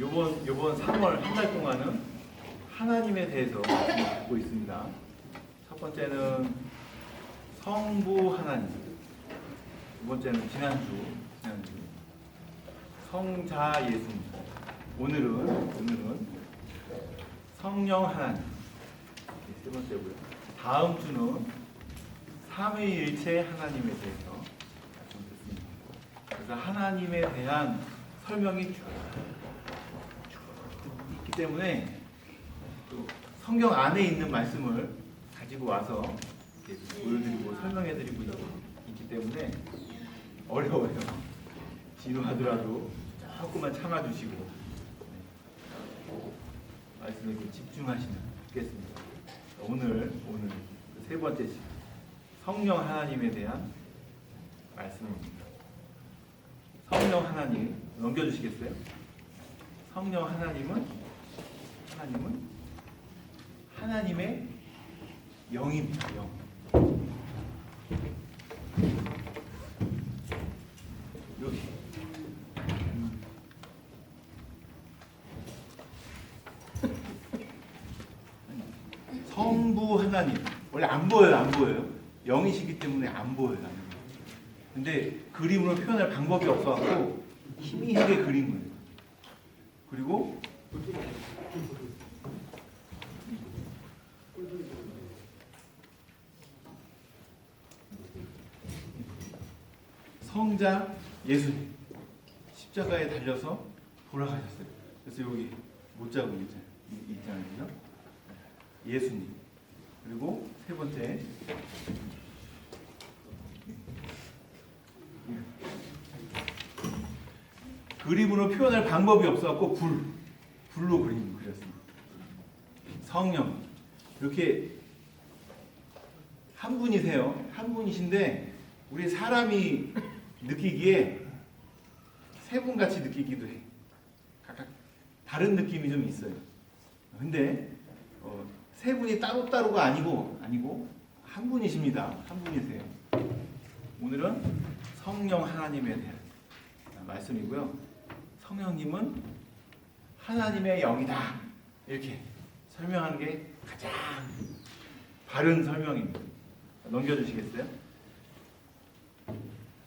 요번 요번 3월 한 달 동안은 하나님에 대해서 듣고 있습니다. 첫 번째는 성부 하나님. 두 번째는 지난주 지난주 성자 예수님. 오늘은 오늘은 성령 하나님. 이게 세 번째고요. 다음 주는 삼위일체 하나님에 대해서 말씀 듣습니다. 그래서 하나님에 대한 설명이 쭉, 때문에 또 성경 안에 있는 말씀을 가지고 와서 보여드리고 설명해드리고 있- 있기 때문에 어려워요. 지루하더라도 조금만 참아주시고 네. 말씀에 좀 집중하시면 좋겠습니다. 오늘 오늘 그세 번째 시간 성령 하나님에 대한 말씀입니다. 성령 하나님 넘겨주시겠어요? 성령 하나님은 하나님은 하나님의 영입니다. 영. 여기 성부 하나님 원래 안 보여요 안 보여요 영이시기 때문에 안 보여요 안 보여요. 근데 그림으로 표현할 방법이 없어갖고 희미하게 그린 거예요 그리고 성자 예수님 십자가에 달려서 돌아가셨어요 그래서 여기 있잖아요 이- 있잖아요? 예수님 그리고 세 번째 그림으로 표현할 방법이 없어갖고 불 불로 그림 그렸습니다. 성령 이렇게 한 분이세요. 한 분이신데 우리 사람이 느끼기에 세 분 같이 느끼기도 해. 각각 다른 느낌이 좀 있어요. 근데 어, 세 분이 따로 따로가 아니고 아니고 한 분이십니다. 한 분이세요. 오늘은 성령 하나님에 대한 말씀이고요. 성령님은 하나님의 영이다. 이렇게 설명하는 게 가장 바른 설명입니다. 넘겨주시겠어요?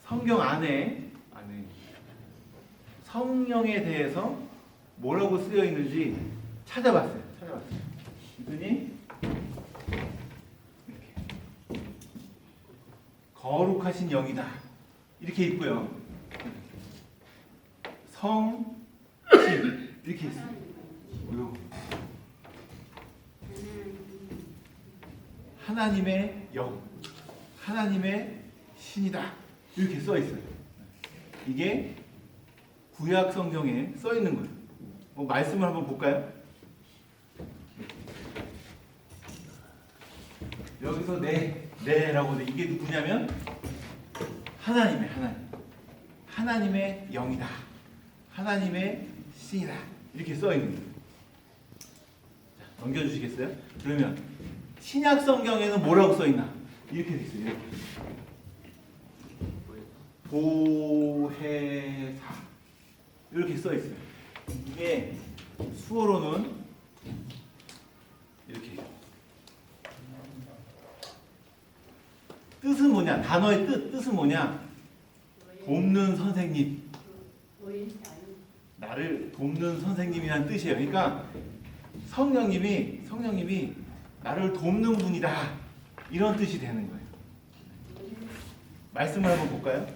성경 안에 안에 성령에 대해서 뭐라고 쓰여 있는지 찾아봤어요. 찾아봤어요. 이분이 거룩하신 영이다. 이렇게 있고요. 성, 신 이렇게 있어요. 요 하나님의 영, 하나님의 신이다. 이렇게 써 있어요. 이게 구약 성경에 써 있는 거예요. 뭐 말씀을 한번 볼까요? 여기서 네, 네라고 돼. 이게 누구냐면 하나님의 하나님. 하나님의 영이다. 하나님의 신이다. 이렇게 써 있는 거예요. 자, 넘겨주시겠어요? 그러면 신약 성경에는 뭐라고 써 있나? 이렇게 돼 있어요. 보혜사 이렇게 써 있어요. 이게 수어로는 이렇게 뜻은 뭐냐? 단어의 뜻 뜻은 뭐냐? 돕는 선생님. 나를 돕는 선생님이라는 뜻이에요. 그러니까 성령님이 성령님이 나를 돕는 분이다 이런 뜻이 되는 거예요. 말씀을 한번 볼까요?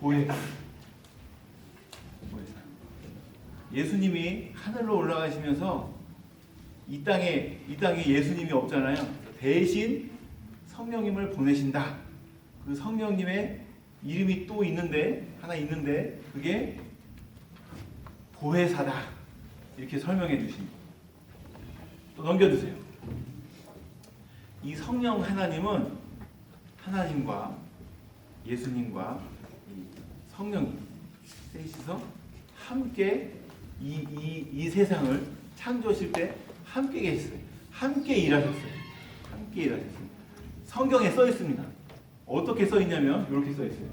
보혜사. 보혜사. 예수님이 하늘로 올라가시면서 이 땅에 이 땅에 예수님이 없잖아요. 대신 성령님을 보내신다. 그 성령님의 이름이 또 있는데 하나 있는데 그게 보혜사다. 이렇게 설명해 주십니다. 또 넘겨주세요. 이 성령 하나님은 하나님과 예수님과 이 성령이 셋이서 함께 이, 이, 이 세상을 창조하실 때 함께 계셨어요. 함께 일하셨어요. 함께 일하셨어요. 성경에 써 있습니다. 어떻게 써 있냐면 이렇게 써 있어요.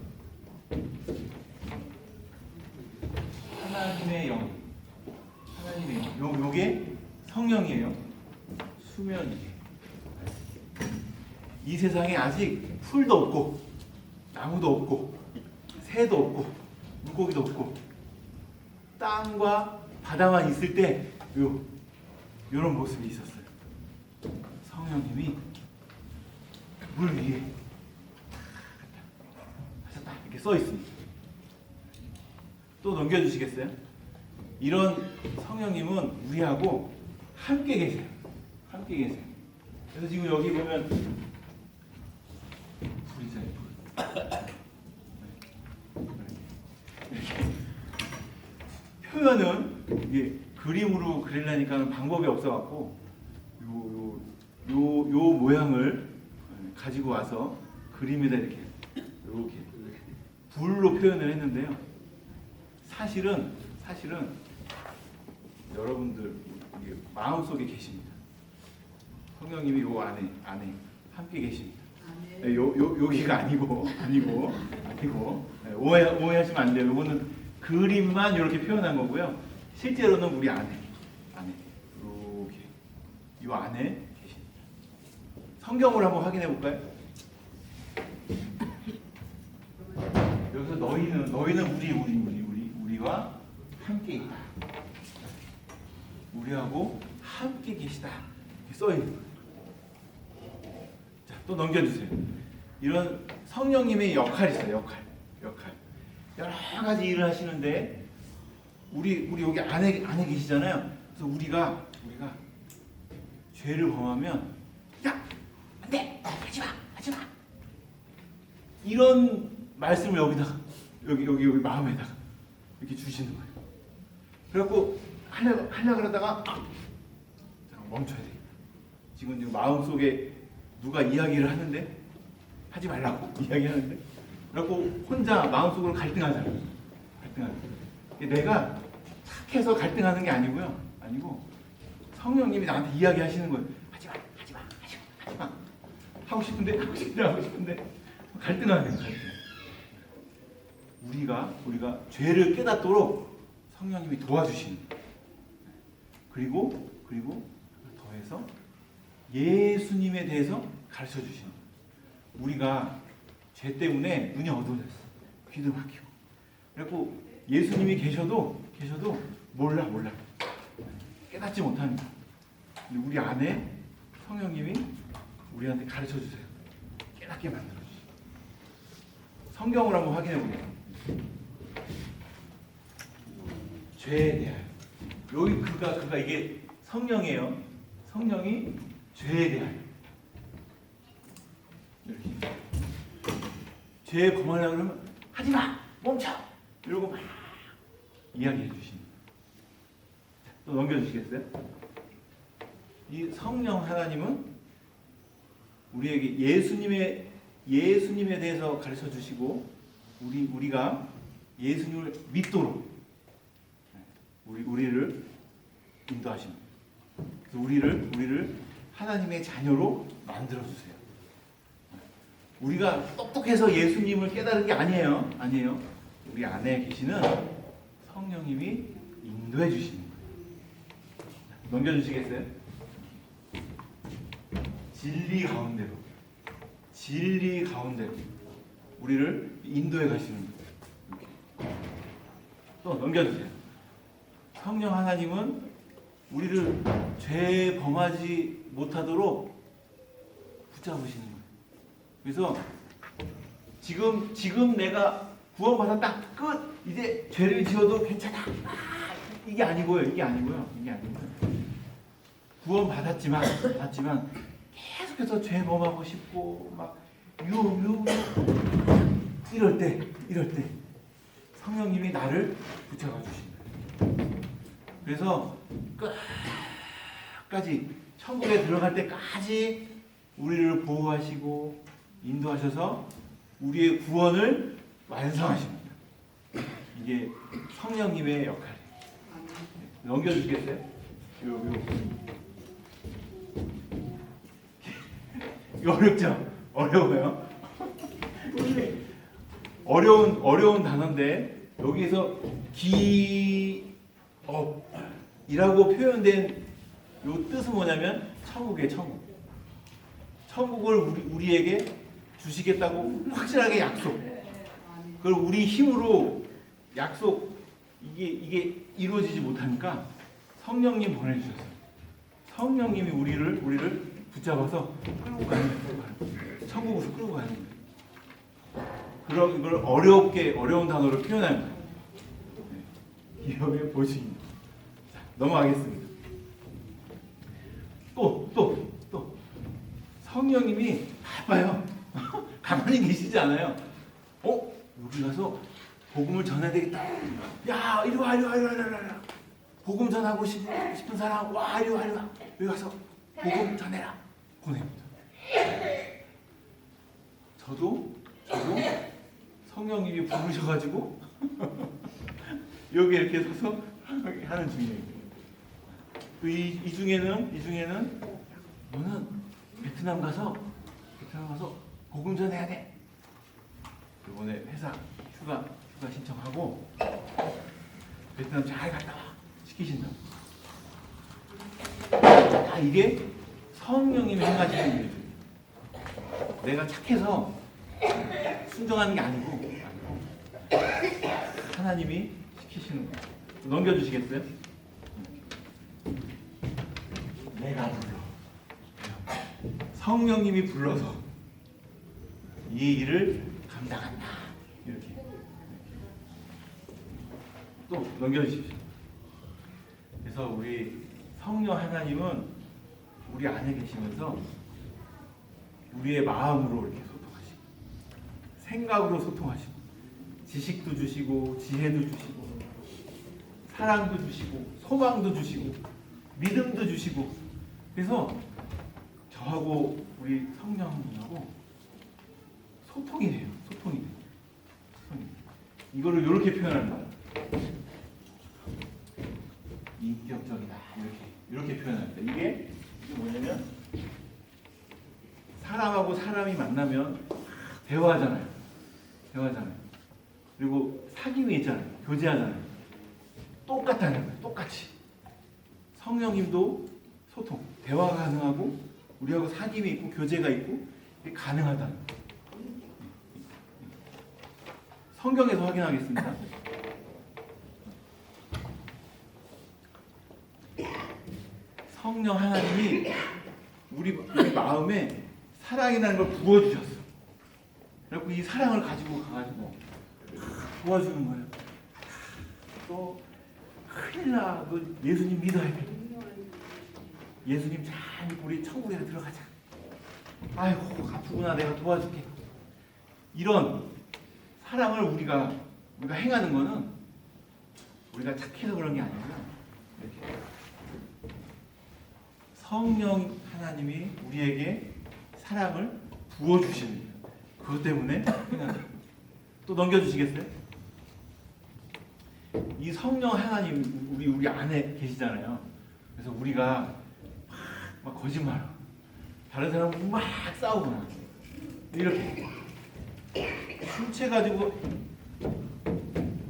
하나님의 영. 하나님의 영. 요, 요게 성령이에요. 수면이에요. 이 세상에 아직 풀도 없고, 나무도 없고, 새도 없고, 물고기도 없고, 땅과 바다만 있을 때, 요, 요런 모습이 있었어요. 성령님이 물 위에 하셨다. 이렇게 써 있습니다. 또 넘겨주시겠어요? 이런 성령님은 우리하고 함께 계세요. 함께 계세요. 그래서 지금 여기 보면. 표현은 이게 그림으로 그리려니까 방법이 없어갖고 요, 요, 요, 요 모양을 가지고 와서 그림에다 이렇게 이렇게 불로 표현을 했는데요. 사실은 사실은 여러분들 마음속에 계십니다. 성령님이 요 안에 안에 함께 계십니다. 네, 요, 요, 여기가 아니고 아니고 아니고 네, 오해 오해하시면 안 돼요. 이거는 그림만 이렇게 표현한 거고요. 실제로는 우리 안에 안에 이렇게 요 안에 계십니다. 성경으로 한번 확인해 볼까요? 여기서 너희는 너희는 우리 우리 우리 우리 우리와 함께 있다. 우리하고 함께 계시다. 써 있는 거예요. 자, 또 넘겨주세요. 이런 성령님의 역할이 있어요. 역할, 역할. 여러 가지 일을 하시는데 우리 우리 여기 안에 안에 계시잖아요. 그래서 우리가 우리가 죄를 범하면 야, 안 돼, 하지 마, 하지 마. 이런 말씀을 여기다가 여기 여기 여기 마음에다가 이렇게 주시는 거예요. 그래갖고 하려 하려 그러다가 아, 멈춰야 돼. 지금 지금 마음 속에 누가 이야기를 하는데 하지 말라고 이야기하는데 그래갖고 혼자 마음속으로 갈등하잖아요. 갈등하는. 내가 착해서 갈등하는 게 아니고요. 아니고 성령님이 나한테 이야기하시는 거예요. 하지 마, 하지 마, 하지 마, 하지 마. 하고 싶은데 하고 싶은데 하고 싶은데 갈등하는 거예요. 우리가 우리가 죄를 깨닫도록 성령님이 도와주시는. 그리고 그리고 더해서 예수님에 대해서 가르쳐 주시는 거예요. 우리가 죄 때문에 눈이 어두워졌어. 귀도 막히고. 그래갖고 예수님이 계셔도 계셔도 몰라 몰라. 깨닫지 못합니다. 우리 안에 성령님이 우리한테 가르쳐 주세요. 깨닫게 만들어 주시고. 성경을 한번 확인해 보세요. 죄에 대하여. 여기 그가 그가 이게 성령이에요. 성령이 죄에 대하여. 이렇게. 죄 범하려고 그러면 하지 마! 멈춰! 이러고 막 이야기해 주십니다. 자, 또 넘겨주시겠어요? 이 성령 하나님은 우리에게 예수님의 예수님에 대해서 가르쳐 주시고 우리 우리가 예수님을 믿도록 우리 우리를 인도하십니다. 우리를 우리를 하나님의 자녀로 만들어 주세요. 우리가 똑똑해서 예수님을 깨달은 게 아니에요. 아니에요. 우리 안에 계시는 성령님이 인도해 주시는 거예요. 넘겨 주시겠어요? 진리 가운데로 진리 가운데로 우리를 인도해 가시는 거예요. 또 넘겨 주세요. 성령 하나님은 우리를 죄 범하지 못하도록 붙잡으시는 거예요. 그래서 지금 지금 내가 구원받았다 끝 이제 죄를 지어도 괜찮아 아, 이게 아니고요 이게 아니고요 이게 아니고요 구원받았지만 받았지만 계속해서 죄 범하고 싶고 막 유유 이럴 때 이럴 때 성령님이 나를 붙잡아 주신다. 그래서 끝까지 천국에 들어갈 때까지 우리를 보호하시고 인도하셔서 우리의 구원을 완성하십니다. 이게 성령님의 역할이에요. 넘겨주시겠어요? 요, 요. 어렵죠? 어려워요? 어려운 어려운 단어인데 여기에서 기업이라고 표현된 요 뜻은 뭐냐면 천국의 천국. 천국을 우리, 우리에게 주시겠다고 확실하게 약속. 그걸 우리 힘으로 약속 이게 이게 이루어지지 못하니까 성령님 보내주셨어요. 성령님이 우리를 우리를 붙잡아서 끌고 가는. 천국으로 끌고 가는. 그런 걸 어렵게 어려운 단어로 표현하는 거예요. 네. 기업의 보직입니다. 자, 넘어가겠습니다. 또, 또, 또. 성령님이 바빠요. 가만히 계시지 않아요. 어? 여기 가서 복음을 전해야 되겠다. 야, 이리 와, 이리 와, 이리 와, 이리 와. 복음 전하고 싶은 사람, 와, 이리 와, 이리 와. 여기 가서 복음 전해라. 보냅니다. 저도, 저도 성령님이 부르셔가지고 여기 이렇게 서서 하는 중이에요. 그 이, 이 중에는 이 중에는 너는 베트남 가서 베트남 가서 복음 전해야 돼. 이번에 회사 휴가 휴가 신청하고 베트남 잘 갔다 와 시키신다. 다 이게 성령님이 행하시는 일이죠. 내가 착해서 순종하는 게 아니고, 하나님이 시키시는 거예요. 넘겨주시겠어요? 내가. 성령님이 불러서 이 일을 감당한다. 이렇게. 또 넘겨주십시오. 그래서 우리 성령 하나님은 우리 안에 계시면서 우리의 마음으로 이렇게 소통하시고 생각으로 소통하시고 지식도 주시고 지혜도 주시고 사랑도 주시고 소망도 주시고 믿음도 주시고 그래서 저하고 우리 성령님하고 소통이 돼요. 소통이 돼요. 소통이. 이거를 이렇게 거예요. 인격적이다. 이렇게 이렇게 표현합니다. 이게 이게 뭐냐면 사람하고 사람이 만나면 대화하잖아요. 대화하잖아요. 그리고 사귐이 있잖아요. 교제하잖아요. 똑같다는 거예요. 똑같이. 성령님도 소통, 대화가 가능하고 우리하고 사귐이 있고 교제가 있고 거예요. 성경에서 확인하겠습니다. 성령 하나님이 우리, 우리 마음에 사랑이라는 걸 부어주셨어. 그래갖고 이 사랑을 가지고 가가지고 도와주는 거예요. 또 큰일 나. 너 예수님 믿어야 돼. 예수님 잘 믿고 우리 천국에 들어가자. 아이고 아프구나 내가 도와줄게. 이런 사랑을 우리가 우리가 행하는 거는 우리가 착해서 그런 게 아니고요. 이렇게 성령 하나님이 우리에게 사랑을 부어 거예요. 그것 때문에. 또 넘겨 주시겠어요? 이 성령 하나님 우리 우리 안에 계시잖아요. 그래서 우리가 막, 막 거짓말하고 다른 사람 막 싸우거나 이렇게 술 취해가지고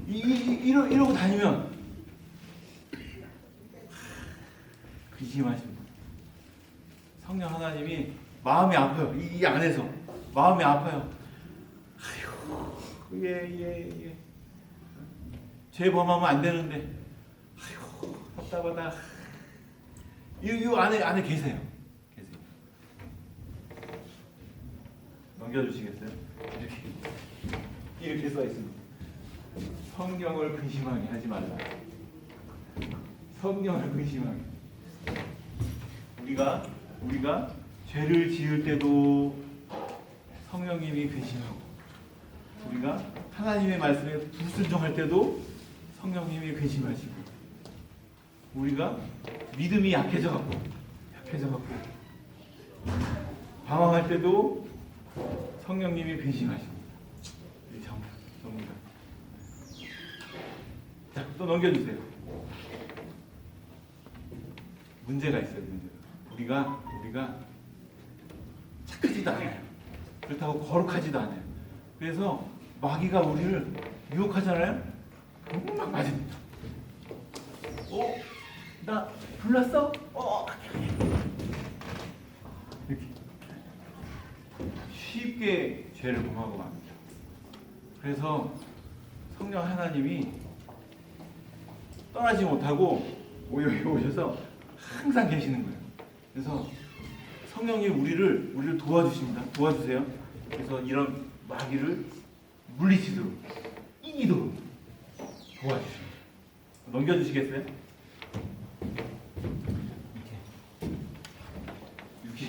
이, 이, 이러, 이러고 다니면 근심하십니다. 성령 하나님이 마음이 아파요. 이, 이 안에서 마음이 아파요. 아휴, 예, 예, 예. 죄 범하면 안 되는데, 아휴, 답답하다. 이, 이 안에 안에 계세요. 계세요. 넘겨주시겠어요? 이렇게 이렇게 써 있습니다. 성경을 근심하게 하지 말라. 성경을 근심하게. 우리가 우리가 죄를 지을 때도 성령님이 근심하고 우리가 하나님의 말씀에 불순종할 때도 성령님이 근심하시고 우리가 믿음이 약해져 갖고 약해져 갖고 방황할 때도 성령님이 정답. 자, 또 넘겨주세요. 문제가 있어요, 문제가. 우리가 우리가 착하지도 않아요. 그렇다고 거룩하지도 않아요. 그래서 마귀가 우리를 유혹하잖아요. 막 맞습니다. 어? 나 불났어? 어? 이렇게 쉽게 죄를 범하고 맙니다. 그래서 성령 하나님이 떠나지 못하고 오히려 오셔서 항상 계시는 거예요. 그래서 성령이 우리를 우리를 도와주십니다. 도와주세요. 그래서 이런 마귀를 물리치도록 이기도록 도와주십니다. 넘겨주시겠어요?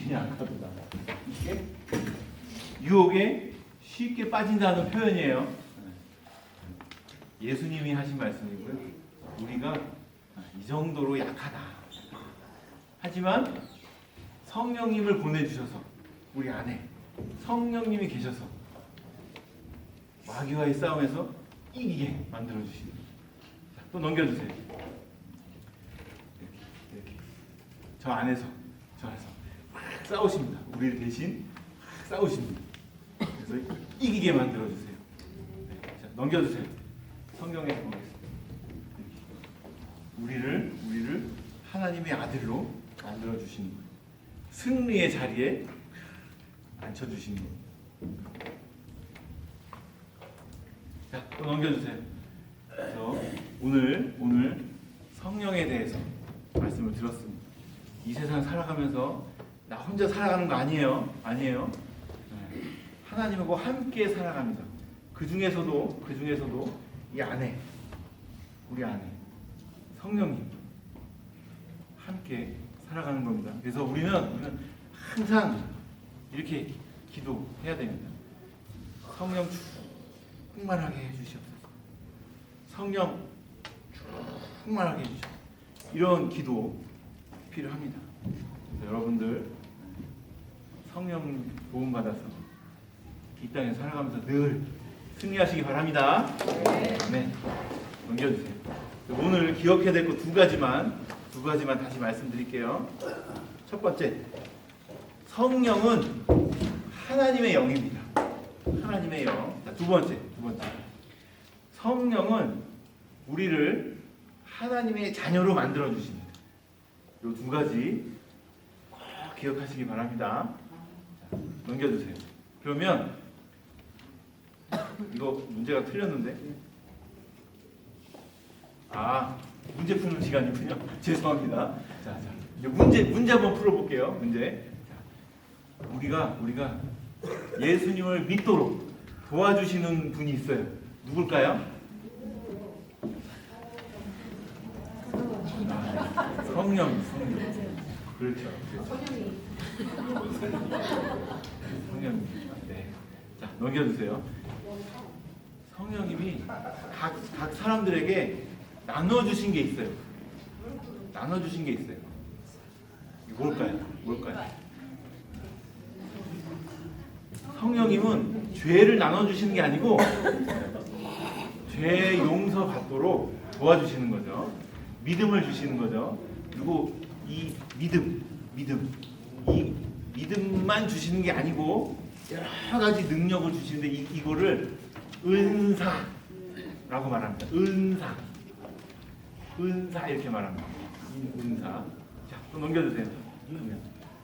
이렇게 유기이 아까보다 이게 유혹에 쉽게 빠진다는 표현이에요. 예수님이 하신 말씀이고요. 우리가 이 정도로 약하다. 하지만 성령님을 보내주셔서 우리 안에 성령님이 계셔서 마귀와의 싸움에서 이기게 만들어 주시는. 자, 또 넘겨주세요. 이렇게, 이렇게. 저 안에서 저 안에서 막 싸우십니다. 우리 대신 막 싸우십니다. 그래서 이기게 만들어 주세요. 네, 자, 넘겨주세요. 성경에 보겠습니다. 우리를 우리를 하나님의 아들로 만들어 주시는 거예요. 승리의 자리에 앉혀 주시는 거예요. 자, 또 넘겨주세요. 그래서 오늘 오늘 성령에 대해서 말씀을 들었습니다. 이 세상 살아가면서 나 혼자 살아가는 거 아니에요. 아니에요. 네. 하나님하고 함께 살아갑니다. 그 중에서도 그 중에서도 이 안에 우리 안에 성령님 함께 살아가는 겁니다. 그래서 우리는, 우리는 항상 이렇게 기도해야 됩니다. 성령 충만하게 해주시옵소서. 성령 충만하게 해주시옵소서. 이런 기도 필요합니다. 여러분들 성령 도움 받아서 이 땅에 살아가면서 늘 승리하시기 바랍니다. 네. 넘겨주세요. 오늘 기억해야 될 거 두 가지만 두 가지만 다시 말씀드릴게요. 첫 번째, 성령은 하나님의 영입니다. 하나님의 영. 자, 두 번째, 두 번째, 성령은 우리를 하나님의 자녀로 만들어 주십니다. 이 두 가지 꼭 기억하시기 바랍니다. 자, 넘겨주세요. 그러면 이거 문제가 틀렸는데 아 문제 푸는 시간이군요. 죄송합니다. 자, 자 이제 문제 문제 한번 풀어볼게요. 문제. 자, 우리가 우리가 예수님을 믿도록 도와주시는 분이 있어요. 누굴까요? 아, 성령, 성령. 그렇죠. 그렇죠. 성령. 네. 자 넘겨주세요. 성령님이 각, 각 사람들에게 나눠주신 게 있어요. 나눠주신 게 있어요. 뭘까요? 뭘까요? 성령님은 죄를 나눠주시는 게 아니고 죄 용서 받도록 도와주시는 거죠. 믿음을 주시는 거죠. 그리고 이 믿음, 믿음, 이 믿음만 주시는 게 아니고 여러 가지 능력을 주시는데 이, 이거를 은사라고 말합니다. 은사. 은사 이렇게 말합니다. 이 은사. 자, 또 넘겨주세요. 그러면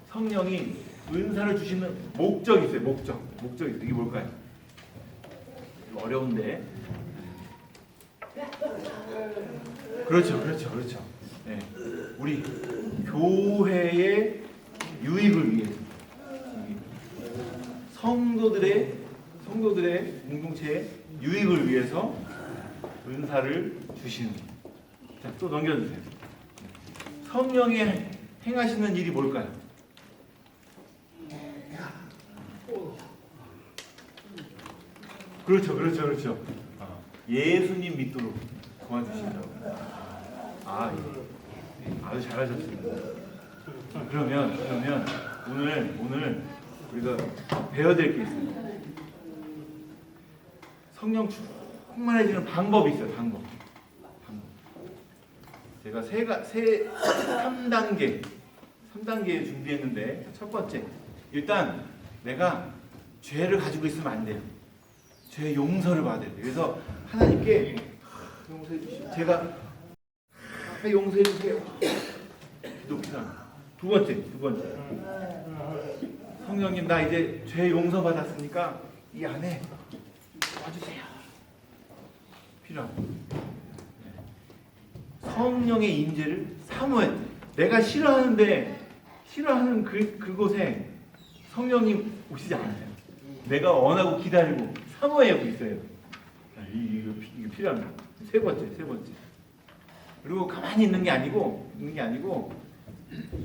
성령이 은사를 주시는 목적이 있어요. 목적. 목적이 있어요. 이게 뭘까요? 어려운데. 그렇죠, 그렇죠, 그렇죠. 네. 우리 교회의 유익을 위해서 성도들의 성도들의 공동체의 유익을 위해서 은사를 주시는. 자, 또 넘겨주세요. 성령이 행하시는 일이 뭘까요? 그렇죠, 그렇죠, 그렇죠. 아, 예수님 믿도록 도와주신다고. 아, 예. 아주 잘하셨습니다. 자, 그러면 그러면 오늘 오늘 우리가 배워야 될 게 있습니다. 성령 충만 해지는 방법이 있어요. 방법. 방법. 제가 세가 세 3단계 3단계 준비했는데 첫 번째 일단 내가 죄를 가지고 있으면 안 돼요. 죄 용서를 받아야 돼요. 그래서 하나님께 용서해 주시오. 제가 다 용서해 주세요. 기도 필요합니다. 두 번째, 두 번째. 성령님 나 이제 죄 용서 받았으니까 이 안에 와주세요. 필요합니다. 성령의 임재를 사모해. 내가 싫어하는데 싫어하는 그 그곳에 성령님 오시지 않아요. 내가 원하고 기다리고 사모하고 있어요. 자, 이- 이거, 피- 이거 필요합니다. 세 번째, 세 번째. 그리고 가만히 있는 게 아니고 있는 게 아니고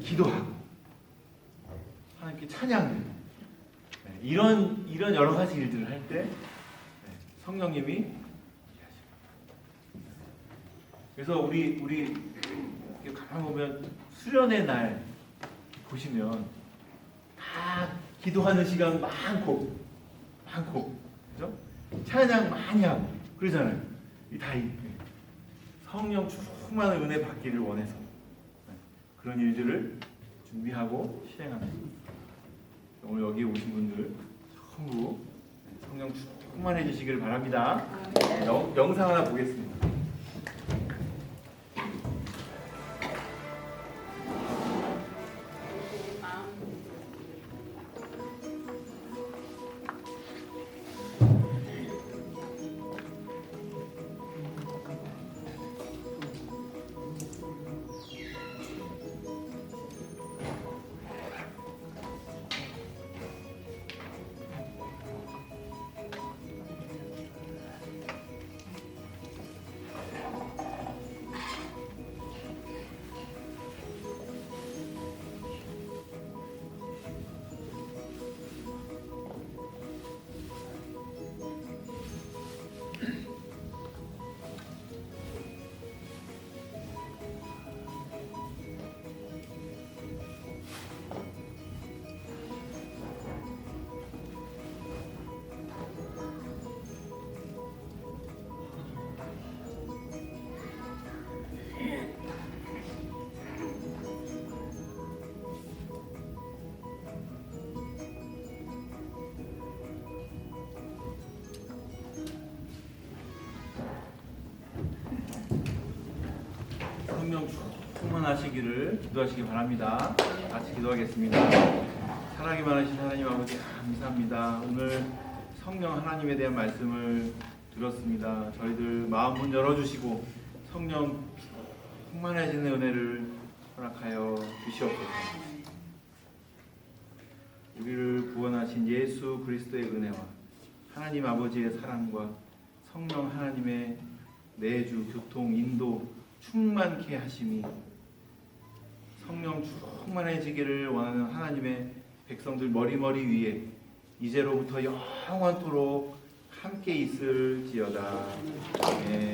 기도하고 하나님께 찬양해요. 네, 이런 이런 여러 가지 일들을 할 때 성령님이. 그래서 우리 우리 가만 보면 수련의 날 보시면 다 기도하는 시간 많고 많고 그죠? 찬양 많이 하고 그러잖아요. 이다 이- 성령 충만한 은혜 받기를 원해서 네, 그런 일들을 준비하고 실행합니다. 오늘 여기 오신 분들 전부 성령 충만해지시기를 바랍니다. 영, 영상 하나 보겠습니다. 기도하시기 바랍니다. 같이 기도하겠습니다. 사랑이 많으신 하나님 아버지 감사합니다. 오늘 성령 하나님에 대한 말씀을 들었습니다. 저희들 마음 문 열어주시고 성령 충만해지는 은혜를 허락하여 주시옵소서. 우리를 구원하신 예수 그리스도의 은혜와 하나님 아버지의 사랑과 성령 하나님의 내주, 교통, 인도 충만케 하심이 성령 충만해지기를 원하는 하나님의 백성들 머리머리 위에 이제로부터 영원토록 함께 있을지어다. 네,